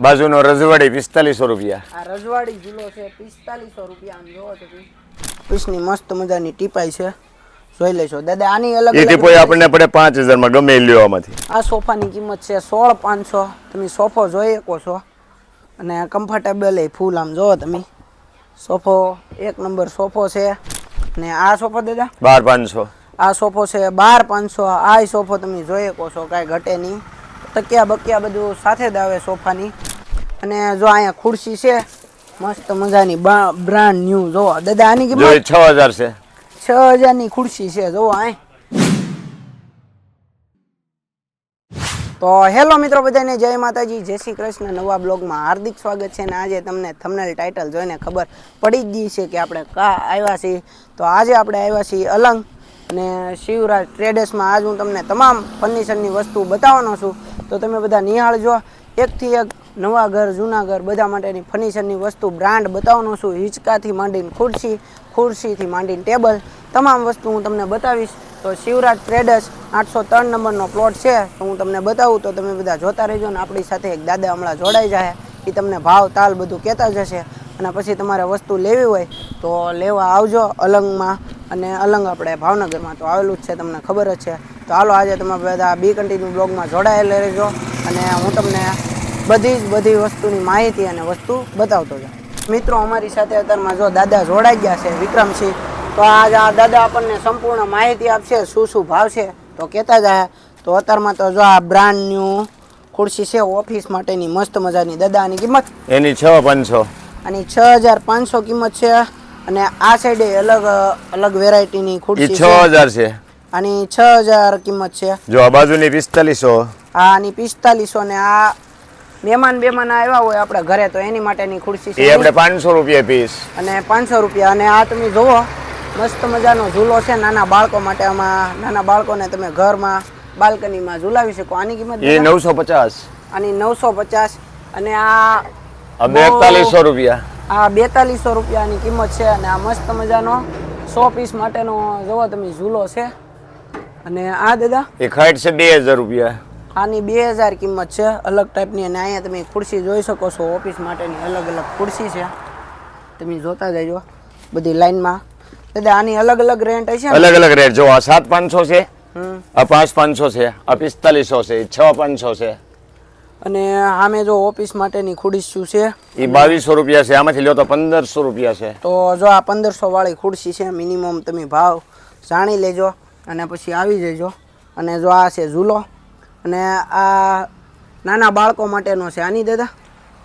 બાજુનો રજવાડી પિસ્તાલીસો રૂપિયા. આ રજવાડી ઝૂલો છે પિસ્તાલીસો રૂપિયા આમ જોવો તમે. પીસની મસ્ત મજાની ટીપાઈ છે. જોઈ લેશો દાદા આની અલગ એ ટીપો આપણને પડે પાંચ હજારમાં ગમે લેવામાંથી લ્યો આમાંથી. આ સોફાની કિંમત છે સોળ પાંચસો. તમે સોફો જોઈ શકો છો. અને કમ્ફર્ટેબલ એ ફૂલ આમ જોવો તમે. સોફો એક નંબર સોફો છે. ને આ સોફો દાદા? બાર પાંચસો. આ સોફો છે બાર પાંચસો. આ સોફો તમે જોઈ શકો છો કાંઈ ઘટે નહીં. તકિયા બકિયા બધું સાથે જ આવે સોફાની. અને જો અહીંયા ખુરશી છે મસ્ત મજાની બ્રાન્ડ ન્યુ જો દાદા આની કિંમત? છ હજાર છે. છ હજારની ખુરશી છે જો અહીં તો હેલો મિત્રો બધાને જય માતાજી જય શ્રી કૃષ્ણ. નવા બ્લોગમાં હાર્દિક સ્વાગત છે અને આજે તમને થંબનેલ ટાઇટલ જોઈને ખબર પડી જ ગઈ છે કે આપણે કા આવ્યા છીએ. તો આજે આપણે આવ્યા છીએ અલંગ અને શિવરાજ ટ્રેડર્સમાં આજ હું તમને તમામ ફર્નિચરની વસ્તુ બતાવવાનો છું. તો તમે બધા નિહાળજો. એકથી એક નવા ઘર, જૂના ઘર, બધા માટેની ફર્નિચરની વસ્તુ, બ્રાન્ડ બતાવવાનું છું. હિંચકાથી માંડીને ખુરશી, ખુરશીથી માંડીને ટેબલ, તમામ વસ્તુ હું તમને બતાવીશ. તો શિવરાજ ટ્રેડર્સ આઠસો ત્રણ નંબરનો પ્લોટ છે. તો હું તમને બતાવું તો તમે બધા જોતા રહેજો ને આપણી સાથે એક દાદા હમણાં જોડાઈ જાય. એ તમને ભાવ, તાલ બધું કહેતા જશે. અને પછી તમારે વસ્તુ લેવી હોય તો લેવા આવજો અલંગમાં. અને અલંગ આપણે ભાવનગરમાં તો આવેલું જ છે, તમને ખબર જ છે. તો હાલો આજે તમે બધા બી કન્ટિન્યુ બ્લોગમાં જોડાયેલા રહેજો અને હું તમને બધી જ બધી વસ્તુની માહિતી અને વસ્તુ બતાવતો જાઉં. મિત્રો અમારી સાથે અત્યારમાં જો દાદા જોડાઈ ગયા છે વિક્રમસિંહ તો આજ આ દાદા આપણને સંપૂર્ણ માહિતી આપશે શું શું ભાવ છે તો કહેતા જાય. તો અત્યારમાં તો જો આ બ્રાન્ડ ન્યૂ ખુરશી છે ઓફિસ માટેની મસ્ત મજાની દાદાની કિંમત. એની છ પાંચસો. અને છ હજાર પાંચસો કિંમત છે અને આ સાઈડે અલગ અલગ વેરાયટીની ખુરશી છ. હજાર છે. આની છ હજાર કિંમત છે. જો આ બાજુની પિસ્તાલીસો. આ આની પિસ્તાલીસો ને આ મહેમાન બેમાન આવ્યા હોય આપણા ઘરે તો એની માટેની ખુરશી એ આપણે પાંચસો રૂપિયા પીસ. અને પાંચસો રૂપિયા. અને આ તમે જુઓ મસ્ત મજાનો ઝૂલો છે. નાના બાળકો માટે આમાં નાના બાળકોને તમે ઘરમાં બાલ્કનીમાં ઝૂલાવી શકો. આની કિંમત એ નવસો પચાસ. આની નવસો પચાસ. અને આ આ બેતાલીસો રૂપિયા. આ બેતાલીસો રૂપિયાની કિંમત છે. અને આ મસ્ત મજાનો સો પીસ માટેનો જુઓ તમે ઝૂલો છે. અને આ દાદા? એ ખાટ છે બે હજાર રૂપિયા. આની બે હજાર કિંમત છે અલગ ટાઈપની અને અહીંયા તમે ખુરશી જોઈ શકો છો ઓફિસ માટેની અલગ અલગ ખુરશી છે. તમે જોતા જજો બધી લાઈનમાં. દાદા આની અલગ અલગ રેન્ટ હશે? અલગ અલગ રેટ જો આ સાત પાંચસો છે આ પાંચ પાંચસો છે આ પિસ્તાલીસો છે છ પાંચસો છે. અને આમે જો ઓફિસ માટેની ખુરશી છે? એ બાવીસો રૂપિયા છે આમાંથી લ્યો તો પંદરસો રૂપિયા છે. તો જો આ પંદરસો વાળી ખુરશી છે મિનિમમ તમે ભાવ જાણી લેજો. અને પછી આવી જજો. અને જો આ છે ઝૂલો. અને આ નાના બાળકો માટેનો છે. આની દાદા?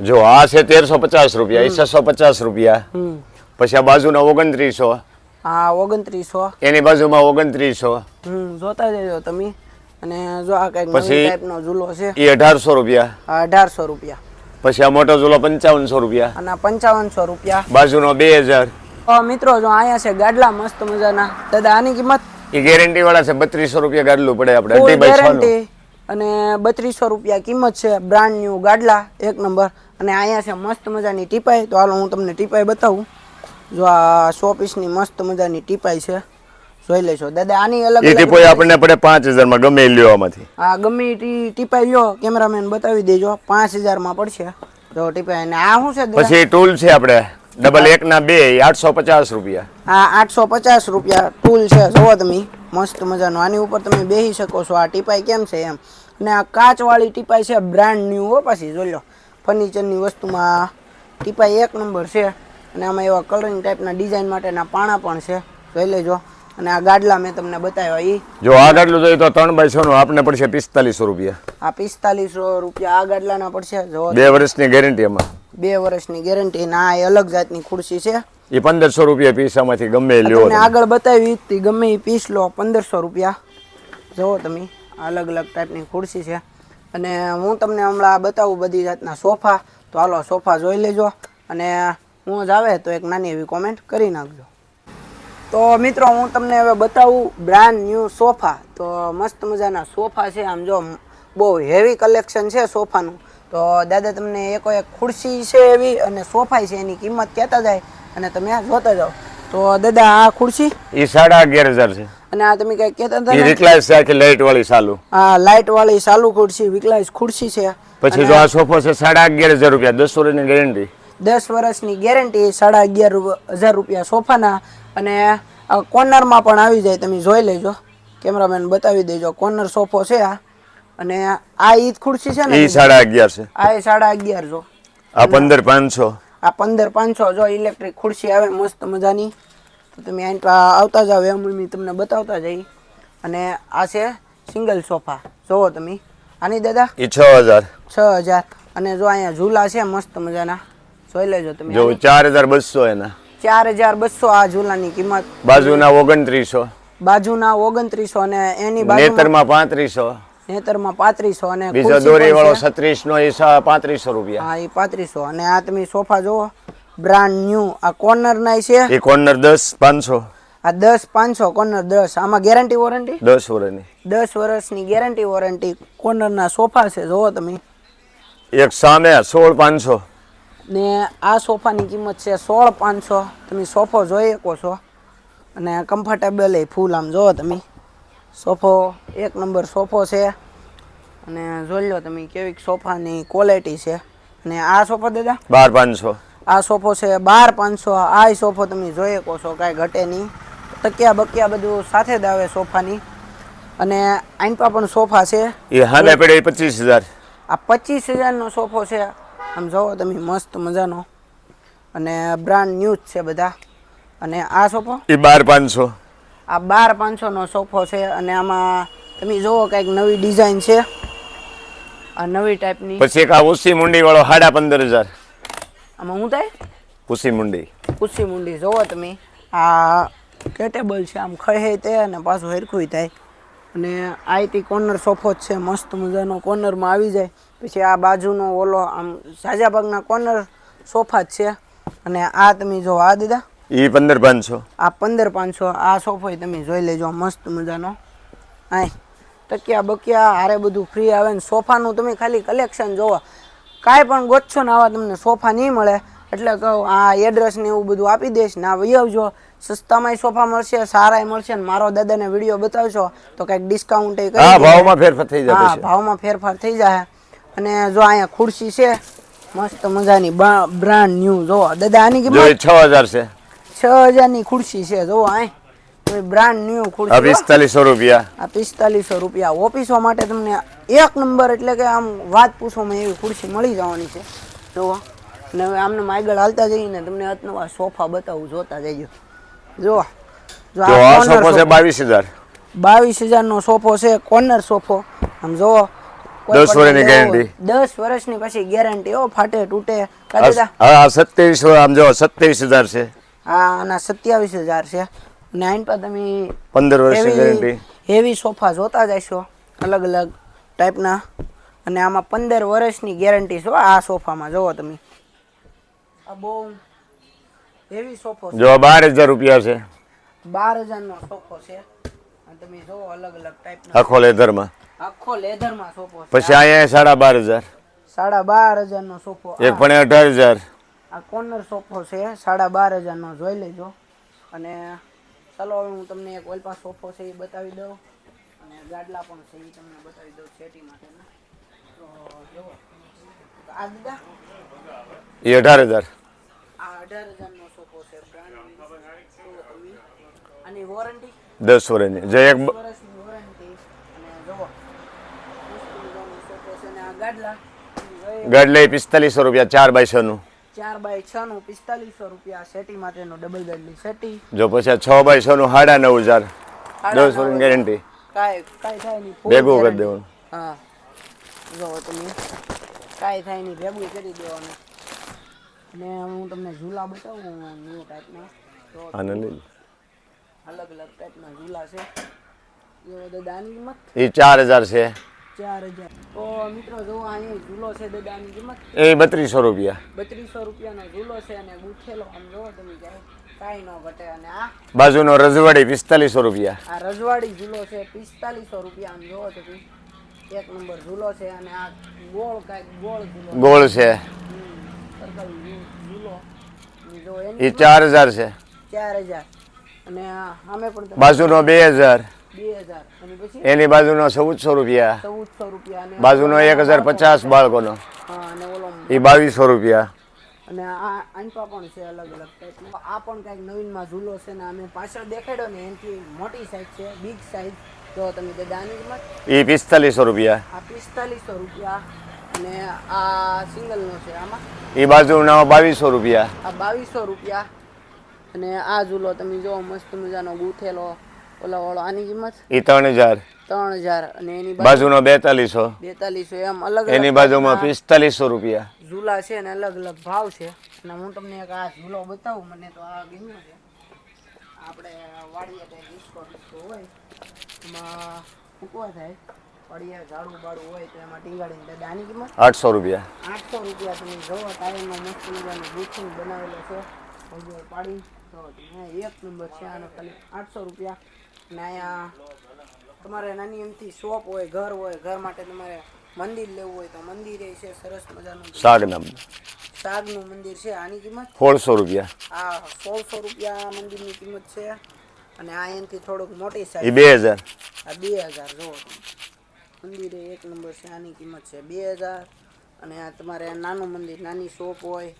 જો આ છે તેરસો પચાસ રૂપિયા એ છસો પચાસ રૂપિયા. પછી આ બાજુના ઓગણત્રીસો. આ ઓગણત્રીસો. એની બાજુમાં ઓગણત્રીસો. જોતા જજો તમે. અને જો આ કંઈક નવી પછી- ટાઈપનો ઝૂલો છે. એ અઢારસો રૂપિયા. આ અઢારસો રૂપિયા. પછી આ મોટો ઝૂલો પંચાવનસો રૂપિયા. અને પંચાવનસો રૂપિયા. બાજુનો બે હજાર. મિત્રો જો અહીંયા છે ગાડલા મસ્ત મજાના. દાદા આની કિંમત? એ ગેરંટી વાળા છે બત્રીસો રૂપિયા ગાડલું પડે આપણે અઢી બાય છ ગેરંટી અને બત્રીસો રૂપિયા કિંમત છે બ્રાન્ડ ન્યુ ગાડલા એક નંબર અને અહીંયા છે મસ્ત મજાની ટીપાઈ. તો હાલો હું તમને ટીપાઈ બતાવું. જો આ સો પીસની મસ્ત મજાની ટીપાઈ છે. જોઈ લેશો દાદા આની અલગ એ અલગ આપણને પડે પાંચ હજારમાં ગમે એ લ્યો આમાંથી. આ ગમે એ ટી ટીપાઈ લ્યો. કેમેરામેન બતાવી દેજો. પાંચ હજારમાં પડશે. તો ટીપાઈ. અને આ શું છે દાદા? પછી ટૂલ છે આપણે. ડબલ એક ના બે આઠસો પચાસ રૂપિયા. આ આઠસો પચાસ રૂપિયા ટૂલ છે જોવો તમે. મસ્ત મજાનો. આની ઉપર તમે બેસી શકો છો. આ ટીપાઈ કેમ છે એમ? અને આ કાચવાળી ટીપાઈ છે બ્રાન્ડ ન્યૂ હો પાછી જોઈ લો. ફર્નિચરની વસ્તુમાં ટીપાઈ એક નંબર છે. અને આમાં એવા કલરિંગ ટાઈપના ડિઝાઇન માટેના પાણા પણ છે. જોઈ લેજો. અને આ ગાડલા મેં તમને બતાવ્યા એ જો આ ગાડલું જોઈએ તો ત્રણ બાય છ નું આપને પડશે પિસ્તાલીસો રૂપિયા. આ પિસ્તાલીસો રૂપિયા આ ગાડલાના પડશે જો બે વર્ષની ગેરંટી એમાં. બે વર્ષની ગેરંટી ના એ અલગ જાતની ખુરશી છે. એ પંદરસો રૂપિયા પીસ આમાંથી ગમે લ્યો તમને આગળ બતાવી તે ગમે એ પીસ લો પંદરસો રૂપિયા. જુઓ તમે અલગ અલગ ટાઈપની ખુરશી છે. અને હું તમને હમણાં બતાવું બધી જાતના સોફા. તો હાલો સોફા જોઈ લેજો. અને હું જ આવે તો એક નાની એવી કોમેન્ટ કરી નાખજો. તો મિત્રો હું તમને હવે બતાવું બ્રાન્ડ ન્યૂ સોફા. તો મસ્ત મજાના સોફા છે. આમ જો બહુ હેવી કલેક્શન છે સોફાનું. તો દાદા તમને એકો એક ખુરશી છે એવી અને સોફા છે એની કિંમત કહેતા જાય અને તમે આ જોતા જાઓ. તો દાદા આ ખુરશી? એ સાડા અગિયાર હજાર છે. અને આ તમે કઈ કહેતા હતા રિક્લાઇસ છે લાઇટ વાળી સાલુ. આ લાઇટ વાળી સાલુ ખુરશી વિકલાઇસ ખુરશી છે. પછી જો આ સોફો છે સાડા અગિયાર હજાર રૂપિયા દસ વર્ષની ગેરંટી દસ વર્ષની ગેરંટી સાડા અગિયાર હજાર રૂપિયા સોફાના. અને કોર્નરમાં પણ આવી જાય તમે જોઈ લેજો. કેમેરામેન બતાવી દેજો કોર્નર સોફો છે આ. અને આ ઈદ ખુરશી છે ને એ સાડા અગિયાર છે. આ એ સાડા અગિયાર જો. આ પંદર પાંચસો. આ પંદર પાંચસો જો ઇલેક્ટ્રિક ખુરશી આવે મસ્ત મજાની. તો તમે અહીં આવતા જાવ એમ અમે તમને બતાવતા જઈ. અને આ છે સિંગલ સોફા. જોવો તમે. આની દાદા? એ છ હજાર. છ હજાર. અને જો અહીંયા ઝૂલા છે મસ્ત મજાના. જોઈ લેજો તમે જો ચાર હજાર બસો એના. ચાર હજાર બસો આ ઝૂલાની કિંમત. બાજુના ઓગણત્રીસો. બાજુના ઓગણત્રીસો અને એની બાજુ નેતરમાં પાંત્રીસો. નેતરમાં પાંત્રીસો અને બીજો દોરી વાળો છત્રીસ નો એ પાંત્રીસો રૂપિયા. હા એ પાંત્રીસો. અને આ તમે સોફા જુઓ બ્રાન્ડ ન્યુ આ કોર્નર ના છે. એ કોર્નર દસ પાંચસો. આ દસ પાંચસો કોર્નર દસ. આમાં ગેરંટી વોરંટી દસ વર્ષની દસ વર્ષની ગેરંટી વોરંટી કોર્નરના સોફા છે જુઓ તમે. એક સામે સોળ પાંચસો. ને આ સોફાની કિંમત છે સોળ પાંચસો. તમે સોફો જોઈ શકો છો. અને કમ્ફર્ટેબલ એ ફૂલ આમ જુઓ તમે. સોફો એક નંબર સોફો છે. અને જોઈ લો તમે કેવી સોફાની ક્વોલિટી છે. અને આ સોફો દાદા? બાર પાંચસો. આ સોફો છે બાર પાંચસો. આ સોફો તમે જોઈ શકો છો કાંઈ ઘટે નહીં. તકિયા બકિયા બધું સાથે જ આવે સોફાની. અને આઈનપા પણ સોફા છે. એ હાલે પડે પચીસ હજાર. આ પચીસ હજારનો સોફો છે. આમ જોવો તમે મસ્ત મજાનો. અને બ્રાન્ડ ન્યૂઝ છે બધા. અને આ સોફો? એ બાર પાંચસો. આ બાર પાંચસોનો સોફો છે અને આમાં તમે જુઓ કંઈક નવી ડિઝાઇન છે. આ નવી ટાઈપની. પછી એક આ ઉસી મુંડી વાળો સાડા પંદર હજાર. આમાં હું થાય? ઉસી મુંડી. ઉસી મુંડી જુઓ તમે. આ કેટેબલ છે આમ ખહે તે અને પાછું હરખું થાય. અને આઈટી કોર્નર સોફો જ છે મસ્ત મજાનો કોર્નરમાં આવી જાય. પછી આ બાજુનો ઓલો આમ સાજા ભાગના કોર્નર સોફા જ છે. અને આ તમે જો આ દીધા? એ પંદર પાંચસો આ પંદર પાંચસો આ સોફો તમે જોઈ લેજો મસ્ત મજાનો. આય તકિયા બકિયા હારે બધું ફ્રી આવે ને સોફાનું તમે ખાલી કલેક્શન જોવો. કાંઈ પણ ગોતશો ને આવા તમને સોફા નહીં મળે. એટલે કહું આ એડ્રેસ ને એવું બધું આપી દઈશ ને આ વહી આવજો. સસ્તામાંય સોફા મળશે સારા મળશે ને મારો દાદાને વીડિયો બતાવશો તો કંઈક ડિસ્કાઉન્ટ એ હા ભાવમાં ફેરફાર થઈ જાય હા ભાવમાં ફેરફાર થઈ જાય અને જો અહીંયા ખુરશી છે મસ્ત મજાની બ્રાન્ડ ન્યૂ જો દાદા આની કિંમત એ છ હજાર છે છ હજારની ખુરશી છે જો બ્રાન્ડ ન્યુ ખુરશી. પિસ્તાલીસો રૂપિયા. આ પિસ્તાલીસો રૂપિયા. ઓફિસો માટે તમને એક નંબર એટલે કે આમ વાત પૂછવામાં એવી ખુરશી મળી જવાની છે. જુઓ. ને હવે આમને આગળ હાલતા જઈને તમને અતનવા સોફા બતાવું જોતા જઈએ જુઓ. જો આ સોફો છે બાવીસ હજાર. બાવીસ હજારનો સોફો છે કોર્નર સોફો. આમ જુઓ. દસ વર્ષની ગેરંટી દસ વર્ષની પછી ગેરંટી ઓ ફાટે તૂટે. કા આ- હા સત્યાવીસ આમ જો સત્યાવીસ હજાર છે. આના સત્યાવીસ હજાર છે. અને આઈન પર તમે પંદર વર્ષની ગેરંટી હેવી સોફા જોતા જશો અલગ અલગ ટાઈપના અને આમાં પંદર વર્ષની ગેરંટી છે આ સોફામાં જુઓ તમે. આ બહુ હેવી સોફો જો બાર હજાર રૂપિયા છે. બાર હજારનો સોફો છે. તમે જોવો અલગ અલગ ટાઈપના આખો લેધરમાં. આખો લેધરમાં સોફો પછી અહીંયા સાડા બાર હજાર. સાડા બાર હજારનો સોફો. એક પણ અઢાર હજાર. આ કોર્નર સોફો છે. સાડા બાર હજારનો જોઈ લેજો. અને ચાલો હવે હું તમને એક ઓલપા સોફો છે એ બતાવી દઉં. અને ગાડલા પણ છે એ તમને બતાવી દઉં સેટી માટેના. તો જુઓ. આ દીધા? એ અઢાર હજાર. આ અઢાર હજારનો સોફો છે બ્રાન્ડ આની વોરંટી દસ વર્ષની. જે એક વર્ષની વોરંટી અને જુઓ. સોફો છે. અને આ ગાડલા. ગાડલે પિસ્તાલીસો રૂપિયા ચાર બાય છ નું ચાર બાય છ નું પિસ્તાલીસો રૂપિયા સેટી માટેનું ડબલ બેડની સેટી. જો પછી છ બાય છ નું સાડા નવ હજાર. દસ વર્ષની ગેરંટી કાંઈ કાંઈ થાય નહીં ભેગું કરી દેવાનું. હા. જો તમે કાંઈ થાય નહીં ભેગું કરી દેવાનું. ને હું તમને ઝૂલા બતાવું ન્યૂ ટાઈપના આનંદ અલગ અલગ ટાઈપના ઝૂલા છે. એ ચાર હજાર છે. ચાર હજાર. તો મિત્રો જો અહીંયા ઝૂલો છે દાદાની કિંમત. એ બત્રીસો રૂપિયા. બત્રીસો રૂપિયાનો ઝૂલો છે અને ગુથેલો આમ જોવો તમે ક્યાંય કાંઈ ન ઘટે. અને આ બાજુનો રજવાડી પિસ્તાલીસો રૂપિયા. આ રજવાડી ઝૂલો છે પિસ્તાલીસો રૂપિયા આમ જોવો તો એક નંબર ઝૂલો છે અને આ ગોળ કાંઈક ગોળ ઝૂલો ગોળ છે. ઝૂલો. એ ચાર હજાર છે. ચાર હજાર. અને અમે પણ બાજુનો બે હજાર. એની બાજુનો ચૌદસો રૂપિયા. ચૌદસો રૂપિયા બાજુનો એક હજાર પચાસ બાળકોનો. એ બાવીસો રૂપિયા. અને આ આંપા પણ છે અલગ અલગ ટાઈપનો આ પણ કંઈક નવીનમાં ઝૂલો છે ને અમે પાછળ દેખાડ્યો ને એનાથી મોટી સાઈઝ છે બિગ સાઈઝ જો તમે આની કિંમત એ પિસ્તાલીસો રૂપિયા. આ પિસ્તાલીસો રૂપિયા. અને આ સિંગલનો છે આમાં? એ બાજુનો બાવીસો રૂપિયા. આ બાવીસો રૂપિયા. અને આ ઝૂલો તમે જો મસ્ત મજાનો ગૂંથેલો. ઓલા વાળો આની કિંમત? એ ત્રણ હજાર. ત્રણ હજાર. અને એની બાજુ બાજુનો બેતાલીસો. બેતાલીસો એમ અલગ એની બાજુમાં પિસ્તાલીસો રૂપિયા. ઝૂલા છે ને અલગ અલગ ભાવ છે. અને હું તમને એક આ ઝૂલો બતાવું મને તો આ ગમ્યો છે. આપણે વાડીએ કંઈ ડિસ્કો ડિસ્કો હોય એમાં ફૂકવા થાય. પડિયા ઝાડું બાળું હોય તો એમાં ટીંગાડીને દાદા આની કિંમત? આઠસો રૂપિયા. આઠસો રૂપિયા તમે જોવો ટાયરનો મસ્ત મજાનું ગૂંથીને બનાવેલો છે. પાડી. તો એક નંબર છે આનો ખાલી આઠસો રૂપિયા. અને અહીંયા તમારે નાની એમથી શોપ હોય ઘર હોય ઘર માટે તમારે મંદિર લેવું હોય તો મંદિરે છે સરસ મજાનું સાગના શાકનું મંદિર છે આની કિંમત? સોળસો રૂપિયા. આ સોળસો રૂપિયા મંદિરની કિંમત છે. અને આ એનથી થોડુંક મોટી સાઈઝ બે હજાર. આ બે હજાર જુઓ મંદિર એક નંબર છે આની કિંમત છે બે હજાર. અને આ તમારે નાનું મંદિર નાની શોપ હોય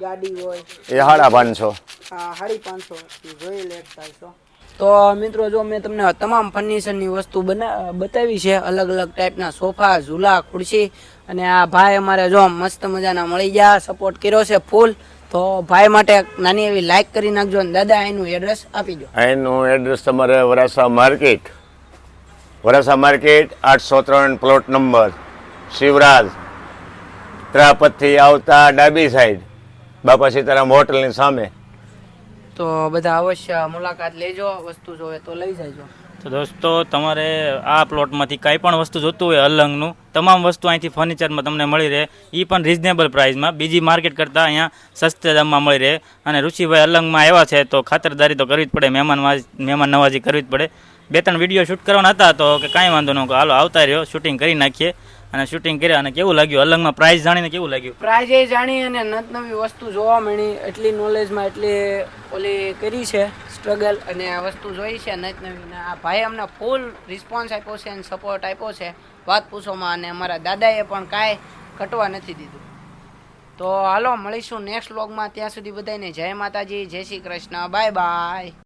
ગાડી હોય. એ સાડા પાંચસો. આ સાડી પાંચસો. જોઈ લેતા છો તો મિત્રો, જો મેં તમને તમામ ફર્નિચરની વસ્તુ બના, બતાવી છે અલગ અલગ ટાઈપના સોફા, ઝૂલા, ખુરશી અને આ ભાઈ અમારે જો મસ્ત મજાના મળી ગયા સપોર્ટ કર્યો છે ફૂલ તો ભાઈ માટે નાની એવી લાઈક કરી નાખજો અને દાદા એનું એડ્રેસ આપી દો. એનું એડ્રેસ તમારે વરાસા માર્કેટ વરાસા માર્કેટ આઠસો ત્રણ પ્લોટ નંબર શિવરાજ. ત્રાપતથી આવતા ડાબી સાઈડ બાપા સીતારામ હોટલની સામે. તો બધા અવશ્ય મુલાકાત લેજો, વસ્તુ જોવે તો લઈ જજો તો દોસ્તો, તમારે આ પ્લોટમાંથી કાંઈ પણ વસ્તુ જોતું હોય અલંગનું, તમામ વસ્તુ અહીંથી ફર્નિચરમાં તમને મળી રહે. એ પણ રિઝનેબલ પ્રાઇસમાં બીજી માર્કેટ કરતાં અહીંયા સસ્તા દામમાં મળી રહે. અને ઋષિભાઈ અલંગમાં આવ્યા છે તો ખાતરદારી તો કરવી જ પડે, મહેમાન મહેમાન નવાજી કરવી જ પડે. બે ત્રણ વીડિયો શૂટ કરવાના હતા તો કે કાંઈ વાંધો ન હાલો, આવતા રહ્યો શૂટિંગ કરી નાખીએ. અને શૂટિંગ કર્યા અને કેવું લાગ્યું? અલંગમાં પ્રાઇસ જાણીને કેવું લાગ્યું? પ્રાઇઝ એ જાણી અને નત નવી વસ્તુ જોવા મળી. એટલી નોલેજમાં એટલી ઓલી કરી છે સ્ટ્રગલ અને આ વસ્તુ જોઈ છે નત નવી આ ભાઈ અમને ફૂલ રિસ્પોન્સ આપ્યો છે અને સપોર્ટ આપ્યો છે. વાત પૂછોમાં અને અમારા દાદાએ પણ કાંઈ ઘટવા નથી દીધું. તો હાલો, મળીશું નેક્સ્ટ વ્લોગમાં ત્યાં સુધી બધાને જય માતાજી, જય શ્રી કૃષ્ણ. Bye bye